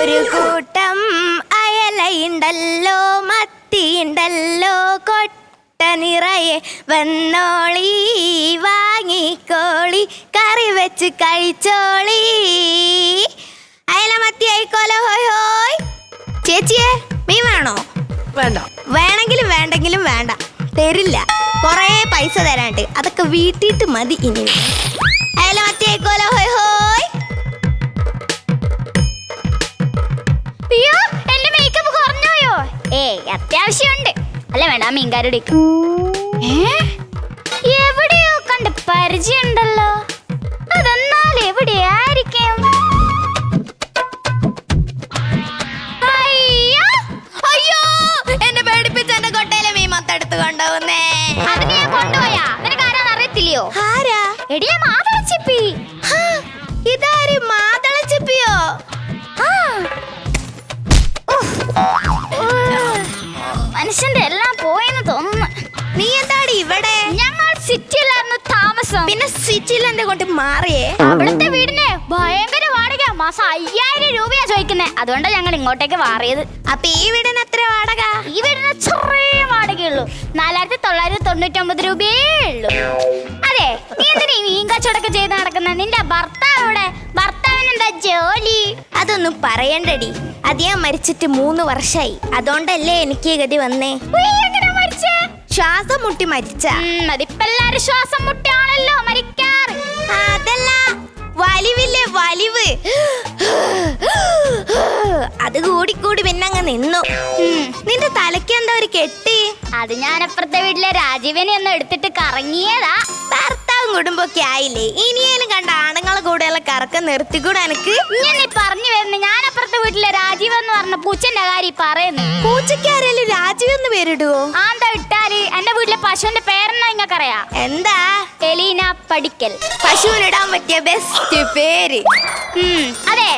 ഒരു കൂട്ടം അയലയുണ്ടല്ലോ മത്തിയുണ്ടല്ലോ കൊട്ട നിറയെ വന്നോളി വാങ്ങിക്കോളി കറി വെച്ച് കഴിച്ചോളി. അയല മത്തി ആയിക്കോലോ ഹോയ് ഹോയ്. ചേച്ചിയെ മീൻ വേണോ? വേണ്ട. വേണമെങ്കിലും വേണ്ടെങ്കിലും വേണ്ട. തരില്ല. കുറേ പൈസ തരാണ്ട് അതൊക്കെ വീട്ടിട്ട് മതി ഇനി. അയല മത്തി ആയിക്കോലോ ഹോയ് ഹോയ്. ആ മീൻകാരുടെ എവിടെയോ കണ്ട് പരിചയമുണ്ടല്ലോ. അതെന്നാൽ എവിടെയായിരിക്കും? അറിയത്തില്ലയോ? ആരാ? എടിയാ മാതളച്ചിപ്പി. ഹാ, ഇതാര്? മാതളച്ചിപ്പിയോ? മനുഷ്യന്റെ എല്ലാം പിന്നെ എന്റെ കൊണ്ട് മാറിയേ? അവിടുത്തെ വീടിന് ഭയങ്കര വാടക. മാസം അയ്യായിരം രൂപയാ ചോദിക്കുന്നേ. അതുകൊണ്ടാണ് ഞങ്ങൾ ഇങ്ങോട്ടേക്ക് മാറിയത്. അപ്പൊ ഈ വീടിന് എത്ര വാടക? ഈ വീടിന് ചെറിയ വാടകയുള്ളൂ. നാലായിരത്തി തൊള്ളായിരത്തി തൊണ്ണൂറ്റൊമ്പത് രൂപയേ ഉള്ളൂ. അതെ നീ എന്തിനാ ഈ മീൻ കച്ചവടമൊക്കെ ചെയ്ത് നടക്കുന്ന? നിന്റെ ഭർത്താവ് ഇവിടെ ഭർത്താവിന് എന്താ ജോലി? അതൊന്നും പറയണ്ടടി. അത് ഞാൻ മരിച്ചിട്ട് മൂന്ന് വർഷമായി അതുകൊണ്ടല്ലേ എനിക്ക് ഗതി വന്നേ? മരിച്ചേ? ശ്വാസം മുട്ടി മരിച്ച അതിപ്പോ എല്ലാരും ശ്വാസം മുട്ടിയാണല്ലോ മരിക്കാറ്. അതല്ല വലിവില്ലേ വലിവ്. അത് കൂടി കൂടി പിന്നെ അങ്ങ് നിന്നു. നിന്റെ തലയ്ക്ക് എന്താ ഒരു കെട്ടി? അത് ഞാൻ അപ്പുറത്തെ വീട്ടിലെ രാജീവനെ ഒന്ന് എടുത്തിട്ട് കറങ്ങിയതാ. ഭർത്താവും കുടുംബമൊക്കെ ആയില്ലേ? ഇനിയേലും കണ്ട ആണുങ്ങളെ കൂടെയുള്ള കറക്കം നിർത്തിക്കൂടെ എനിക്ക് ഈ പറഞ്ഞു വരുന്നു. ഞാൻ അപ്പുറത്തെ വീട്ടിലെ രാജീവ് എന്ന് പറഞ്ഞ പൂച്ചന്റെ കാര്യം പറയുന്നു. പൂച്ചക്കാരെല്ലാം രാജീവ് എന്ന് പേരിടുവോ? വീട്ടിലെ പശുവിന്റെ പേരെന്നാ നിങ്ങൾക്കറിയാ എന്താ? എലീന പഠിക്കൽ പശുവിനിടാൻ പറ്റിയ ബെസ്റ്റ് പേര്. ഉം, അതെ.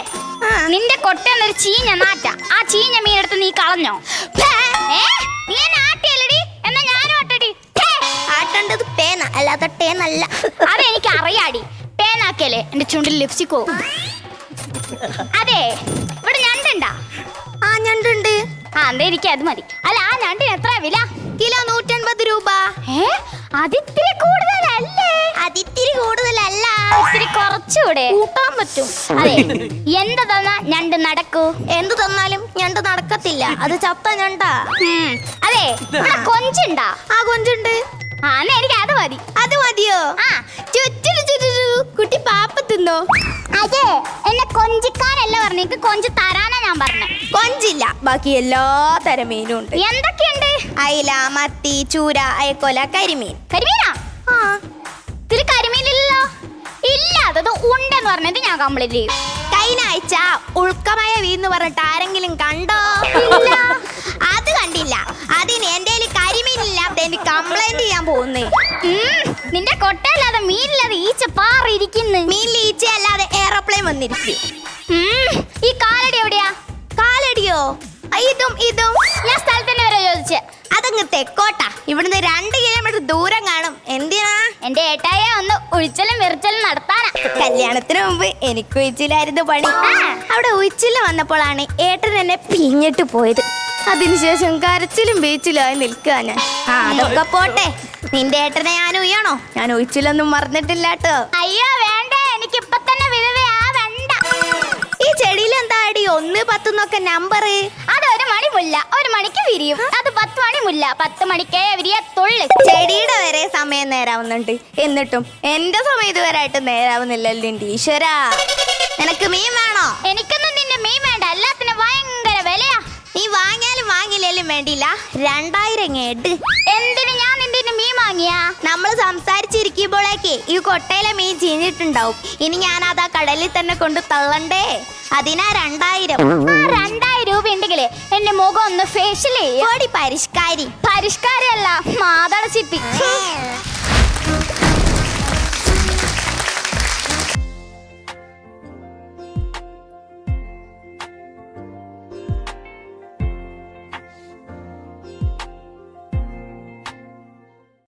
നിന്റെ കൊട്ടെന്നൊരു ചീഞ്ഞ നാറ്റ. ആ ചീഞ്ഞ മീൻ മീനെടുത്ത് നീ കളഞ്ഞോ? ഏ? നീ എന്നെ ആട്ടിയല്ലടി. എന്നാ ഞാനും ആട്ടടി. ഠേ. ആട്ടേണ്ടത് പേന. അല്ലാതെ ടേനല്ല അതെനിക്ക് അറിയാടി പേനാക്കിയല്ലേ എന്റെ ചുണ്ടിൽ ലിപ്സ്റ്റിക്കോ അതെ. ഇവിടെ ഞണ്ടുണ്ടാ? ആ ഞണ്ടുണ്ട്. ആ എന്താ എനിക്ക് അത് മതി. അല്ല ആ ഞണ്ടിന് എത്ര വില? കിലോ അതിത്തിരി കൂടുതലല്ലേ? അതിത്തിരി കൂടുതലല്ല. ഇത്തിരി കുറച്ചുകൂടെ കൂട്ടാൻ പറ്റും. അതെ എന്ത് തന്നാ ഞണ്ട് നടക്കൂ? എന്ത് തന്നാലും ഞണ്ട് നടക്കത്തില്ല. അത് ചത്ത ഞണ്ടാ. ഉം, അതെ ഇവിടെ കൊഞ്ചുണ്ടാ. ആ കൊഞ്ചുണ്ട്. ആ എന്നാ എനിക്ക് അത് മതി. അത് മതിയോ? ആ ചുറ്റിനു ചുറ്റിനു കുട്ടി പാപ്പ തിന്നോ അതെ എന്നെ കൊഞ്ചിക്കാനല്ല പറഞ്ഞു എനിക്ക് കൊഞ്ച് തരാനാ ഞാൻ പറഞ്ഞേ കൊഞ്ചില്ല. ബാക്കി എല്ലാ തരം മീനും ഉണ്ട്. എന്തൊക്കെയുണ്ട്? അയില മത്തി ചൂര അയക്കൊല കരിമീൻ. കരിമീനാ? ആ. ഇതിൽ കരിമീനില്ലല്ലോ? ഇല്ലാത്തത് ഉണ്ടെന്ന് പറഞ്ഞത് ഞാൻ കംപ്ലീറ്റ് ചെയ്യും. കഴിഞ്ഞ ആഴ്ച ഉൾക്കമയ വീന്ന് പറഞ്ഞിട്ട് ആരെങ്കിലും കണ്ടോ? ഇല്ല. അത് കണ്ടില്ല. അതിന് എന്റെ കരിമീൻ ഇല്ലാത്ത എനിക്ക് കംപ്ലൈന്റ് ചെയ്യാൻ പോകുന്നേ. നിന്റെ കൊട്ടയില്ലാതെ മീനില്ലാതെ ഈച്ച പാറിയിരിക്കുന്നു. മീൻ ലീച്ച എയറോപ്ലെയിൻ വന്നിരിക്കും ഈ കാലടി എവിടെയാ? കാലടിയോ? ഇതും ഇതും. ഞാൻ സ്ഥലത്തിന്റെ വരെ ചോദിച്ചേ. അതങ്ങ് തെക്കോട്ടാ. ഇവിടുന്ന് രണ്ട് കിലോമീറ്റർ ദൂരം കാണും. എന്തിനാ? എന്റെ ഏട്ടായ ഒന്ന് ഉഴിച്ചലും വെറിച്ചലും നടത്താനാ. കല്യാണത്തിന് മുമ്പ് എനിക്ക് ഉഴിച്ചിലായിരുന്നു പണി. അവിടെ ഉഴിച്ചിൽ വന്നപ്പോഴാണ് ഏട്ടൻ എന്നെ പിഞ്ഞിട്ട് പോയത്. അതിനുശേഷം കരച്ചിലും ബീച്ചിലായി നിൽക്കുക ഞാൻ. ആ അതൊക്കെ പോട്ടെ. നിന്റെ ഏട്ടനെ ഞാൻ ഉയ്യണോ ഞാൻ ഉഴിച്ചിലൊന്നും മറന്നിട്ടില്ല കേട്ടോ അയ്യോ പത്തുന്നൊക്കെ നമ്പർ അത് ഒരു മണി മുല്ല ഒരു മണിക്ക് വിരിയും. അത് പത്ത് മണി മുല്ല പത്ത് മണിക്കേ വിരിയത്തുള്ളു ചെടിയുടെ വരെ സമയം നേരാവുന്നുണ്ട്. എന്നിട്ടും എന്റെ സമയം ഇതുവരായിട്ട് നേരാവുന്നില്ലല്ലോ ഈശ്വര. നിനക്ക് മീൻ വേണോ? എനിക്കൊന്നും നിന്റെ മീൻ വേണ്ട. എല്ലാത്തിനും ഭയങ്കര വാങ്ങിയാലും വാങ്ങിയില്ലേലും വേണ്ടിയില്ല. രണ്ടായിരം ഇങ്ങേട്ട് എന്തിനു ഞാൻ നിന്റെ മീൻ വാങ്ങിയാ? നമ്മൾ സംസാരിച്ചിരിക്കുമ്പോഴേക്ക് ഈ കൊട്ടയിലെ മീൻ ചീഞ്ഞിട്ടുണ്ടാവും. ഇനി ഞാൻ ആ കടലിൽ തന്നെ കൊണ്ട് തള്ളണ്ടേ? അതിനാ രണ്ടായിരം. ആ രണ്ടായിരം രൂപ ഉണ്ടെങ്കിലേ എന്റെ മുഖം ഒന്ന് ഫേഷ്യൽ ചെയ്യാം. പരിഷ്കാരി. പരിഷ്കാരല്ല ചിപ്പി